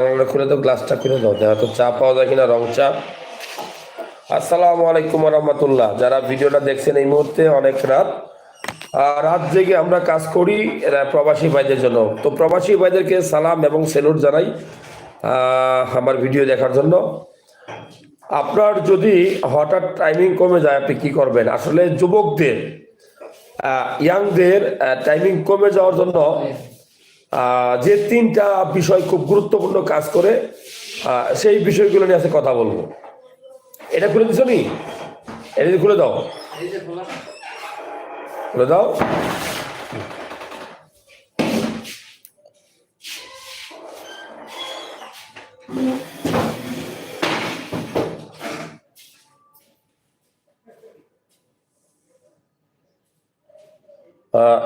জানালাটা খুলে গ্লাসটা খুলে দাও। দেখা তো চা পাওয়া যায় কিনা, রং চা। আলাইকুম রহমতুল্লাহ যারা ভিডিওটা দেখছেন এই মুহূর্তে, অনেক রাত। রাত জেগে আমরা কাজ করি প্রবাসী ভাইদের জন্য। তো প্রবাসী ভাইদেরকে সালাম এবং সেলুট জানাই আমার ভিডিও দেখার জন্য। আপনার যদি হঠাৎ টাইমিং কমে যায়, আপনি কি করবেন? আসলে যুবকদের ইয়াংদের টাইমিং কমে যাওয়ার জন্য যে তিনটা বিষয় খুব গুরুত্বপূর্ণ কাজ করে সেই বিষয়গুলো নিয়ে আজকে কথা বলব। এটা খুলে দিছো এটা খুলে দাও। খুলে দাও।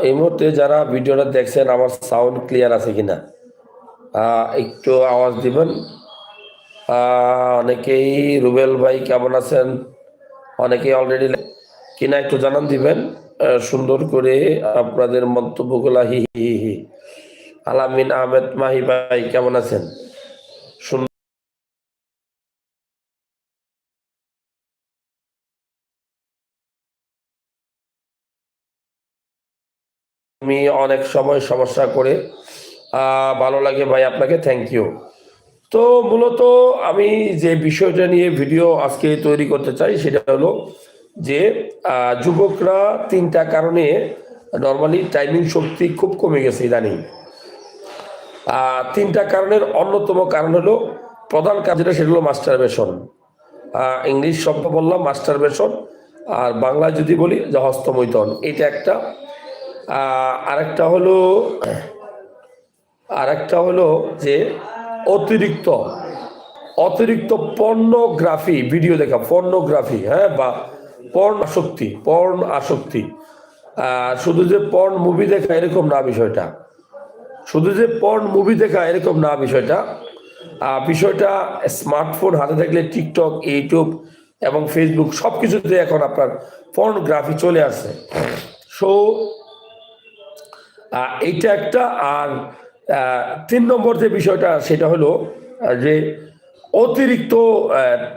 এই মুহূর্তে যারা ভিডিওটা দেখছেন, আমার সাউন্ড ক্লিয়ার আছে কিনা? একটু আওয়াজ দিবেন। অনেকেই রুবেল ভাই কেমন আছেন? অনেকেই অলরেডি কিনা একটু জানান দিবেন। সুন্দর করে আপনাদের মন্তব্যগুলা হি হি হি। আলামিন আহমেদ মাহি ভাই, কেমন আছেন? আমি অনেক সময় সমস্যা করে ভালো লাগে ভাই আপনাকে থ্যাংক ইউ তো মূলত আমি যে বিষয়টা নিয়ে ভিডিও আজকে তৈরি করতে চাই সেটা হলো যে যুবকরা তিনটা কারণে নর্মালি টাইমিং শক্তি খুব কমে গেছে ইদানিং। তিনটা কারণের অন্যতম কারণ হলো প্রধান কাজ যেটা, সেটা হলো মাস্টার বেশন ইংলিশ শব্দ বললাম মাস্টার বেশন আর বাংলায় যদি বলি যে হস্তমৈথন, এটা একটা আরেকটা হলো আরেকটা হলো যে অতিরিক্ত অতিরিক্ত পর্নোগ্রাফি, ভিডিও দেখা, পর্নোগ্রাফি হ্যাঁ বা পর্ন আসক্তি পর্ন আসক্তি। শুধু যে পর্ন মুভি দেখা এরকম না বিষয়টা। শুধু যে পর্ন মুভি দেখা এরকম না বিষয়টা। বিষয়টা স্মার্টফোন হাতে থাকলে টিকটক, ইউটিউব এবং ফেসবুক সব কিছুতে এখন আপনার পর্নোগ্রাফি চলে আসে সো এইটা একটা, আর তিন নম্বর যে বিষয়টা, সেটা হলো যে অতিরিক্ত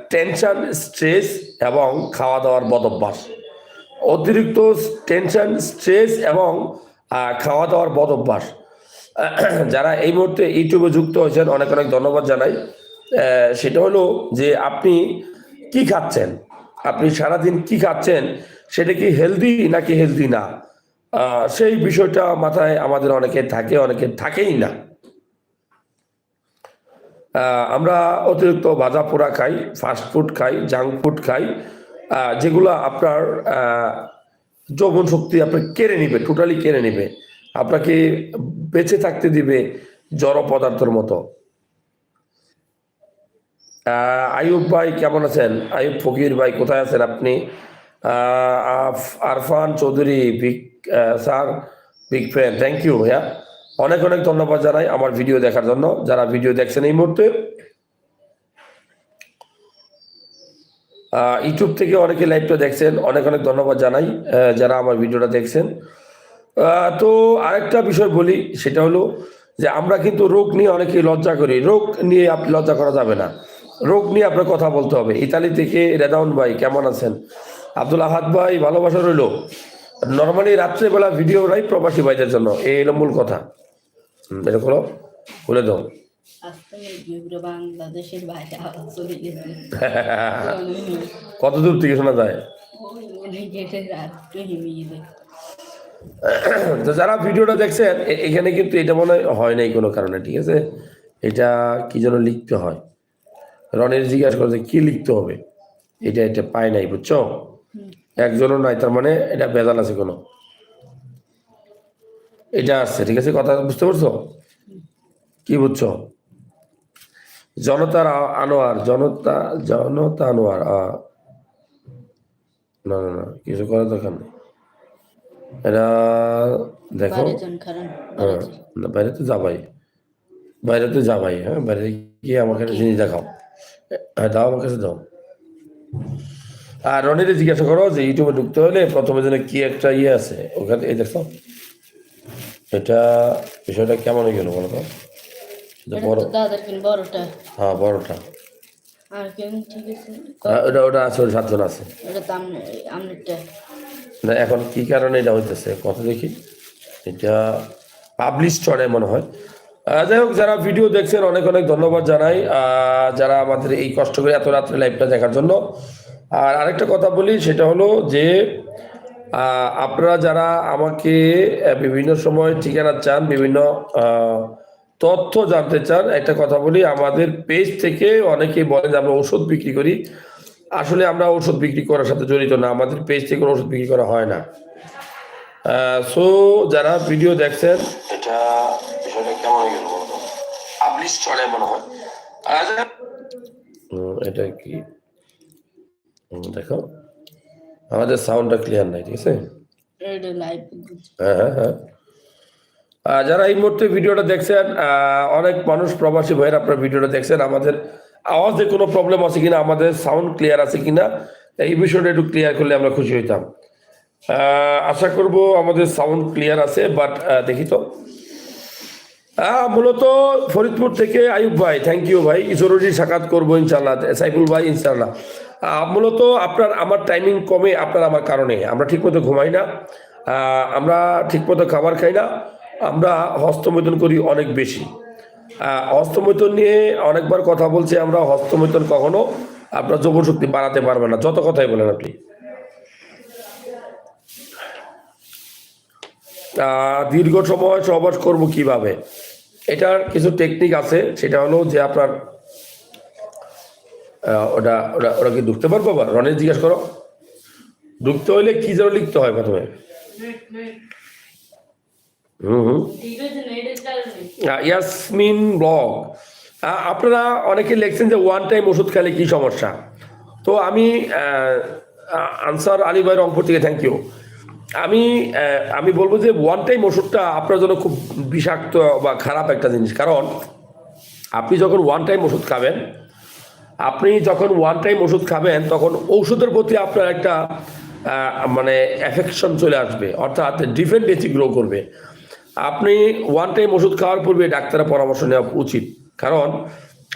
টেনশন স্ট্রেস এবং খাওয়া দাওয়ার বদভ্যাস। অতিরিক্ত টেনশন স্ট্রেস এবং খাওয়া দাওয়ার বদভ্যাস। যারা এই মুহূর্তে ইউটিউবে যুক্ত হয়েছেন, অনেক অনেক ধন্যবাদ জানাই। সেটা হলো যে আপনি কি খাচ্ছেন? আপনি সারাদিন কি খাচ্ছেন? সেটা কি হেলদি নাকি হেলদি না? সেই বিষয়টা মাথায় আমাদের অনেকে থাকে অনেকে থাকেই না। আমরা অতিরিক্ত ভাজা পোড়া খাই ফাস্ট ফুড খাই জাঙ্ক ফুড খাই যেগুলো আপনার যৌবন শক্তি আপনার কেড়ে নিবে টোটালি কেড়ে নিবে। আপনাকে বেঁচে থাকতে দিবে জড় পদার্থের মতো। আহ, আইয়ুব ভাই কেমন আছেন? আইয়ুব ফকির ভাই কোথায় আছেন আপনি? Arfan Chowdhury sir big fan thank you ভাইয়া। অনেক অনেক ধন্যবাদ জানাই আমার ভিডিও দেখার জন্য। যারা ভিডিও দেখছেন এই মুহূর্তে ইউটিউব থেকে অনেকে লাইভটা দেখছেন, অনেক অনেক ধন্যবাদ জানাই যারা আমার ভিডিওটা দেখছেন। তো আরেকটা বিষয় বলি, সেটা হলো যে আমরা কিন্তু রোগ নিয়ে অনেকে লজ্জা করি। রোগ নিয়ে আপনি লজ্জা করা যাবে না। রোগ নিয়ে আপনার কথা বলতে হবে। ইতালি থেকে রেদাউন ভাই, কেমন আছেন? আব্দুল আহাদ ভাই, ভালোবাসা রইল। নর্মালি রাত্রেবেলা ভিডিও নাই প্রবাসী ভাইদের জন্য এই হলো মূল কথা। এটা খোলো খুলে দাও। কত দূর থেকে শোনা যায়? তো যারা ভিডিওটা দেখছেন এখানে কিন্তু এটা মনে হয় হয় নাই কোনো কারণে ঠিক আছে? এটা কি যেন লিখতে হয়। রনের জিজ্ঞাসা করছে কি লিখতে হবে? এটা এটা পায় নাই বুঝছ? একজনও নাই তার মানে এটা বেজাল আছে কোনো। এটা আসছে ঠিক আছে? কথা বুঝতে পারছ? কি বুঝছ? জনতার আনোয়ার জনতা জনতা আনোয়ার না না না কিছু করার দরকার নেই। এটা দেখো হ্যাঁ না, বাইরে তো যাবাই। বাইরে তো যাবাই হ্যাঁ বাইরে গিয়ে আমার কাছে জিনিস দেখাও। হ্যাঁ দাও আমার কাছে দাও। আর রনিরে জিজ্ঞাসা করো যে ইউটিউবে ঢুকতে হলে প্রথমে যেন কি একটা ইয়ে আছে? ওখানে এই দেখো। এটা বিষয়টা কেমন হয়ে গেল বলো তো? বড়। বড়টা। হ্যাঁ বড়টা। ওটা ওটা আছে ওটা সাতজন আছে। না এখন কি কারণে এটা হইতেছে? কত দেখি। এটা পাবলিশ চড়ে মনে হয়। যাই হোক যারা ভিডিও দেখছেন অনেক অনেক ধন্যবাদ জানাই। যারা আমাদের এই কষ্ট করে এত রাত্রে লাইভটা দেখার জন্য। আর আরেকটা কথা বলি সেটা হলো যে আপনারা যারা আমাকে বিভিন্ন সময় ঠিকানা চান বিভিন্ন তথ্য জানতে চান একটা কথা বলি আমাদের পেজ থেকে অনেকেই বলেন যে আমরা ওষুধ বিক্রি করি। আসলে আমরা ওষুধ বিক্রি করার সাথে জড়িত না আমাদের পেজ থেকে কোনো ওষুধ বিক্রি করা হয় না। সো যারা ভিডিও দেখছেন এটা বিষয়টা কেমন গেল পাবলিশ চলে মনে হয়। হুম, এটা কি? দেখো। আমাদের সাউন্ডটা ক্লিয়ার নাই ঠিক আছে? হ্যাঁ হ্যাঁ হ্যাঁ। যারা এই মুহূর্তে ভিডিওটা দেখছেন অনেক মানুষ প্রবাসী ভাইয়ের আপনার ভিডিওটা দেখছেন আমাদের আওয়াজে কোনো প্রবলেম আছে কিনা আমাদের সাউন্ড ক্লিয়ার আছে কিনা এই বিষয়টা একটু ক্লিয়ার করলে আমরা খুশি হইতাম। আহ, আশা করব আমাদের সাউন্ড ক্লিয়ার আছে বাট দেখি তো। মূলত ফরিদপুর থেকে আয়ুব ভাই থ্যাংক ইউ ভাই। জরুরি সাক্ষাৎ করব ইনশাল্লাহ সাইফুল ভাই ইনশাল্লাহ মূলত আপনার, আমার টাইমিং কমে আপনার আমার কারণে। আমরা ঠিকমতো ঘুমাই না আমরা ঠিকমতো খাবার খাই না, আমরা হস্তমৈথুন করি অনেক বেশি। হস্তমৈথুন নিয়ে অনেকবার কথা বলছি আমরা, হস্তমৈথুন কখনো আপনার যৌবন শক্তি বাড়াতে পারবে না। যত কথাই বলেন আপনি। দীর্ঘ সময় সহবাস করব কীভাবে? এটার কিছু টেকনিক আছে, সেটা হলো যে আপনার ওটা ওটা ওটা কি ঢুকতে পারব আবার? রনের জিজ্ঞাসা করো। ঢুকতে হইলে কি যেন লিখতে হয় প্রথমে? হুম হুম। ইয়াসমিন ব্লগ। আপনারা অনেকে লিখছেন যে ওয়ান টাইম ওষুধ খেলে কি সমস্যা? তো আমি আনসার আলী ভাই রংপুর থেকে থ্যাংক ইউ আমি আমি বলব যে ওয়ান টাইম ওষুধটা আপনার জন্য খুব বিষাক্ত বা খারাপ একটা জিনিস। কারণ আপনি যখন ওয়ান টাইম ওষুধ খাবেন আপনি যখন ওয়ান টাইম ওষুধ খাবেন, তখন ঔষধের প্রতি আপনার একটা মানে অ্যাফেকশন চলে আসবে। অর্থাৎ ডিপেন্ডেন্সি গ্রো করবে। আপনি ওয়ান টাইম ওষুধ খাওয়ার পূর্বে ডাক্তারের পরামর্শ নেওয়া উচিত। কারণ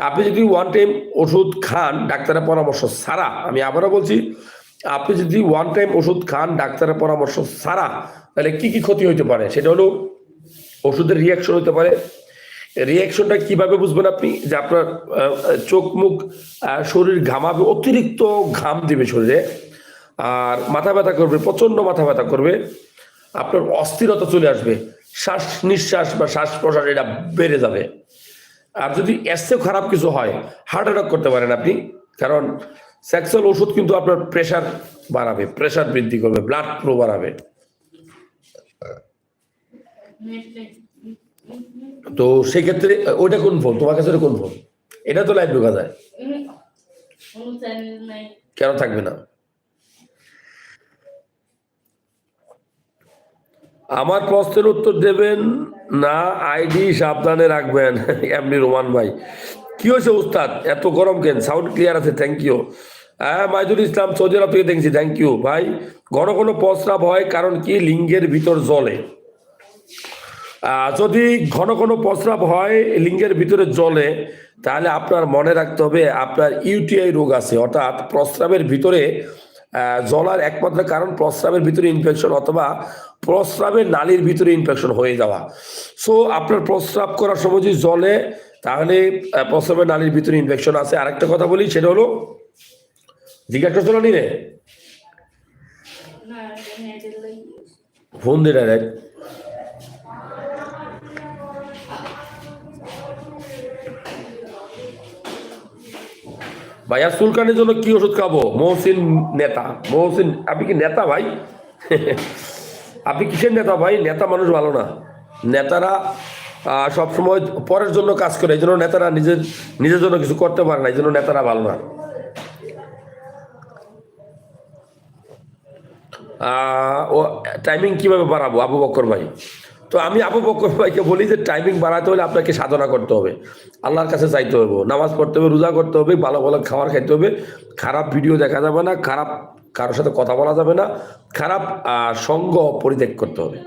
আপনি যদি ওয়ান টাইম ওষুধ খান ডাক্তারের পরামর্শ ছাড়া, আমি আবারও বলছি, আপনি যদি ওয়ান টাইম ওষুধ খান ডাক্তারের পরামর্শ ছাড়া, তাহলে কি কি ক্ষতি হতে পারে? সেটা হলো ওষুধের রিয়াকশন হতে পারে রিয়াকশনটা কীভাবে বুঝবেন আপনি? যে আপনার চোখ, মুখ শরীর ঘামাবে, অতিরিক্ত ঘাম দিবে শরীরে, আর মাথা ব্যথা করবে প্রচণ্ড মাথা ব্যথা করবে, আপনার অস্থিরতা চলে আসবে, শ্বাস নিঃশ্বাস বা শ্বাস প্রশ্বাস এটা বেড়ে যাবে। আর যদি চেয়েও খারাপ কিছু হয় হার্ট অ্যাটাক করতে পারেন আপনি, কারণ সেক্সুয়াল ওষুধ কিন্তু আপনার প্রেশার বাড়াবে প্রেশার বৃদ্ধি করবে ব্লাড ফ্লো বাড়াবে। তো সেক্ষেত্রে ওইটা কোন ফোন তোমার কাছে কোন ফোন এটা তো লাইভ ঢোকা যায়। কোনো থাকবে না? আমার প্রশ্নের উত্তর দেবেন, না আইডি সাবধানে রাখবেন। এমনি রোমান ভাই। কি হয়েছে উস্তাদ? এত গরম কেন? সাউন্ড ক্লিয়ার আছে থ্যাংক ইউ হ্যাঁ মাইদুল ইসলাম, সৌদি আরব থেকে দেখছি থ্যাংক ইউ ভাই, ঘন ঘন প্রস্রাব হয়, কারণ কি? লিঙ্গের ভিতর জলে যদি ঘন ঘন প্রস্রাব হয় লিঙ্গের ভিতরে জলে তাহলে আপনার মনে রাখতে হবে আপনার ইউটিআই রোগ আছে। অর্থাৎ প্রস্রাবের ভিতরে জলার একমাত্র কারণ প্রস্রাবের ভিতরে ইনফেকশন অথবা প্রস্রাবের নালীর ভিতরে ইনফেকশন হয়ে যাওয়া। সো আপনার প্রস্রাব করার সময় যদি জলে তাহলে প্রস্রাবের নালীর ভিতরে ইনফেকশন আছে। আরেকটা কথা বলি সেটা হলো জিজ্ঞাসা নিরে না নেটের ফোন ডাইরেক্ট ভাইয়া, চুলকানির জন্য কি ওষুধ খাব? মহসিন নেতা। মহসিন, আপনি কি নেতা ভাই? আপনি কিসের নেতা ভাই? নেতা মানুষ ভালো না। নেতারা সবসময় পরের জন্য কাজ করে এই জন্য নেতারা নিজের নিজের জন্য কিছু করতে পারে না এই জন্য নেতারা ভালো না। ও টাইমিং কীভাবে বাড়াবো, আবু বক্কর ভাই? তো আমি আবু বকর ভাইকে বলি যে টাইমিং বাড়াতে হলে আপনাকে সাধনা করতে হবে। আল্লাহর কাছে চাইতে হবে, নামাজ পড়তে হবে, রোজা করতে হবে, ভালো ভালো খাবার খাইতে হবে। খারাপ ভিডিও দেখা যাবে না, খারাপ কারোর সাথে কথা বলা যাবে না, খারাপ সঙ্গ পরিত্যাগ করতে হবে।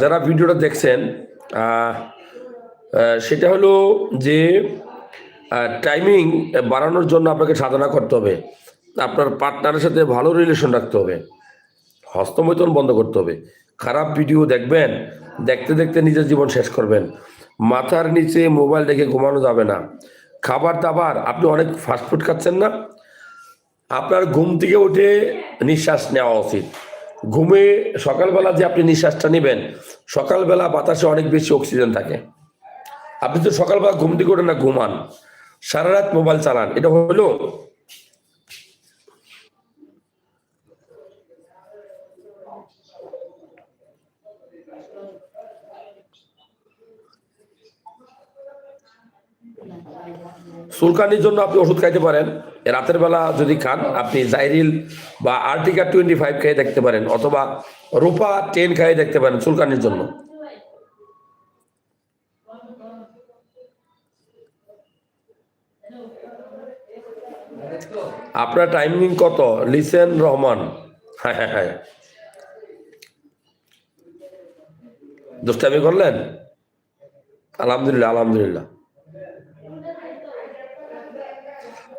যারা ভিডিওটা দেখছেন সেটা হলো যে টাইমিং বাড়ানোর জন্য আপনাকে সাধনা করতে হবে। আপনার পার্টনারের সাথে ভালো রিলেশন রাখতে হবে। হস্তমৈথন বন্ধ করতে হবে। খারাপ ভিডিও দেখবেন, দেখতে দেখতে নিজের জীবন শেষ করবেন। মাথার নিচে মোবাইল রেখে ঘুমানো যাবে না। খাবার দাবার, আপনি অনেক ফাস্টফুড খাচ্ছেন না। আপনার ঘুম থেকে উঠে নিঃশ্বাস নেওয়া উচিত। ঘুমে সকালবেলা যে আপনি নিঃশ্বাসটা নেবেন, সকালবেলা বাতাসে অনেক বেশি অক্সিজেন থাকে। আপনি তো সকালবেলা ঘুম থেকে ওঠেন না, ঘুমান। সারা রাত মোবাইল চালান। এটা হলো চুলকানির জন্য আপনি ওষুধ খাইতে পারেন। রাতের বেলা যদি খান, আপনি জাইরিল বা আর্টিকা টোয়েন্টি ফাইভ খেয়ে দেখতে পারেন অথবা রূপা টেন খেয়ে দেখতে পারেন সুলকানির জন্য। আপনার টাইমিং কত? লিসেন রহমান। হ্যাঁ হ্যাঁ হ্যাঁ। দুষ্টামি করলেন? আলহামদুলিল্লাহ আলহামদুলিল্লাহ।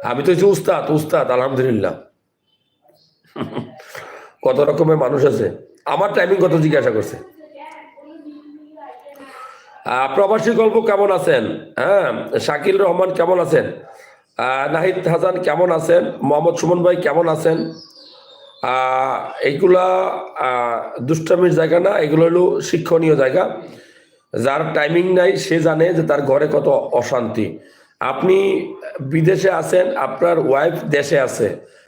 আমি তো হচ্ছি উস্তাদ উস্তাদ, আলহামদুলিল্লাহ। কত রকমের মানুষ আছে। আমার টাইমিং কত জিজ্ঞাসা করছে। প্রবাসী গল্প কেমন আছেন? হ্যাঁ শাকিল রহমান কেমন আছেন? নাহিদ হাসান কেমন আছেন? মোহাম্মদ সুমন ভাই কেমন আছেন? এইগুলা দুষ্টামির জায়গা না, এগুলো হলো শিক্ষণীয় জায়গা। যার টাইমিং নাই, সে জানে যে তার ঘরে কত অশান্তি। আপনি বিদেশে আছেন, আপনার ওয়াইফ দেশে আছে।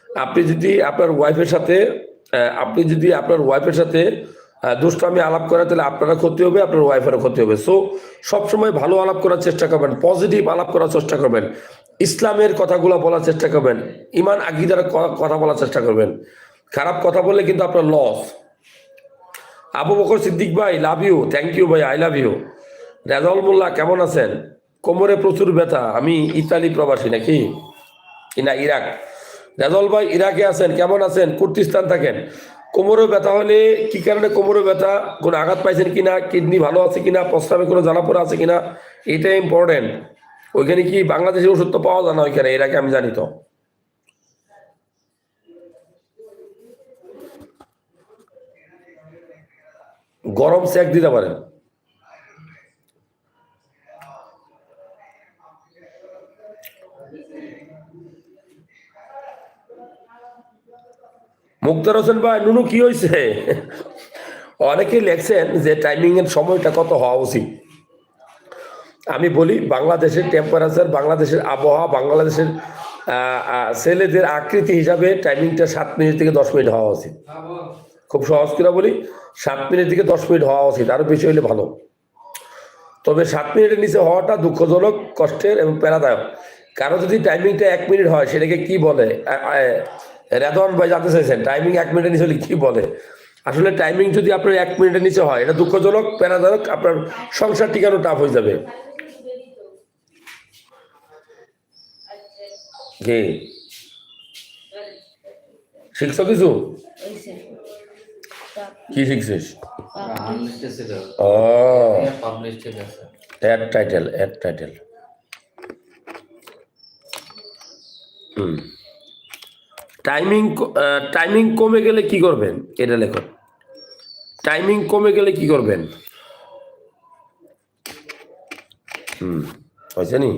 আপনি যদি আপনার ওয়াইফের সাথে আপনি যদি আপনার ওয়াইফের সাথে দুষ্টামি আলাপ করেন, তাহলে আপনারা ক্ষতি হবে, আপনার ওয়াইফেরও ক্ষতি হবে। সো সবসময় ভালো আলাপ করার চেষ্টা করবেন পজিটিভ আলাপ করার চেষ্টা করবেন, ইসলামের কথাগুলো বলার চেষ্টা করবেন, ইমান আকিদার কথা বলার চেষ্টা করবেন। খারাপ কথা বললে কিন্তু আপনার লস আবু বকর সিদ্দিক ভাই লাভ ইউ থ্যাংক ইউ ভাই I love you Rezaul Molla, কেমন আছেন? কোমরে প্রচুর ব্যথা। আমি ইতালি প্রবাসী নাকি? না, ইরাক। রেজাউল ভাই, ইরাকে আছেন, কেমন আছেন? কুর্তিস্তান থাকেন। কোমরে ব্যথা হলে কি কারণে কোমরে ব্যথা? কোনো আঘাত পাইছেন কিনা? কিডনি ভালো আছে কিনা? প্রস্রাবে কোনো জ্বালাপোড়া আছে কিনা? এটা ইম্পর্টেন্ট ওইখানে কি বাংলাদেশের ওষুধ তো পাওয়া যায় না ওইখানে? ইরাকে আমি জানি তো। গরম সেক দিতে পারেন। মুক্তার হোসেন ভাই, নুনু, কি হয়েছে অনেকে লেখছেন যে টাইমিং এর সময়টা কত হওয়া উচিত। আমি বলি, বাংলাদেশের টেম্পারেচার বাংলাদেশের আবহাওয়া, বাংলাদেশের ছেলেদের আকৃতি হিসাবে টাইমিংটা সাত মিনিট থেকে দশ মিনিট হওয়া উচিত। খুব সহজ করে বলি, সাত মিনিট থেকে দশ মিনিট হওয়া উচিত, আরও বেশি হলে ভালো। তবে সাত মিনিটের নিচে হওয়াটা দুঃখজনক, কষ্টের এবং প্যারাদায়ক কারও যদি টাইমিংটা এক মিনিট হয়, সেটাকে কি বলে? রেদন ভাই জানতে চাইছেন টাইমিং এক মিনিটের নিচে হলে কি বলে? আসলে টাইমিং যদি আপনার এক মিনিটের নিচে হয়, এটা দুঃখজনক, প্যারাদায়ক, আপনার সংসার টিকানো টাফ হয়ে যাবে। কি? শিখছ কিছু? কি শিখছিস? ও। অ্যাড টাইটেল অ্যাড টাইটেল হুম। টাইমিং টাইমিং কমে গেলে কি করবেন? এটা লেখো। টাইমিং কমে গেলে কি করবেন? হুম, হয়েছে নি?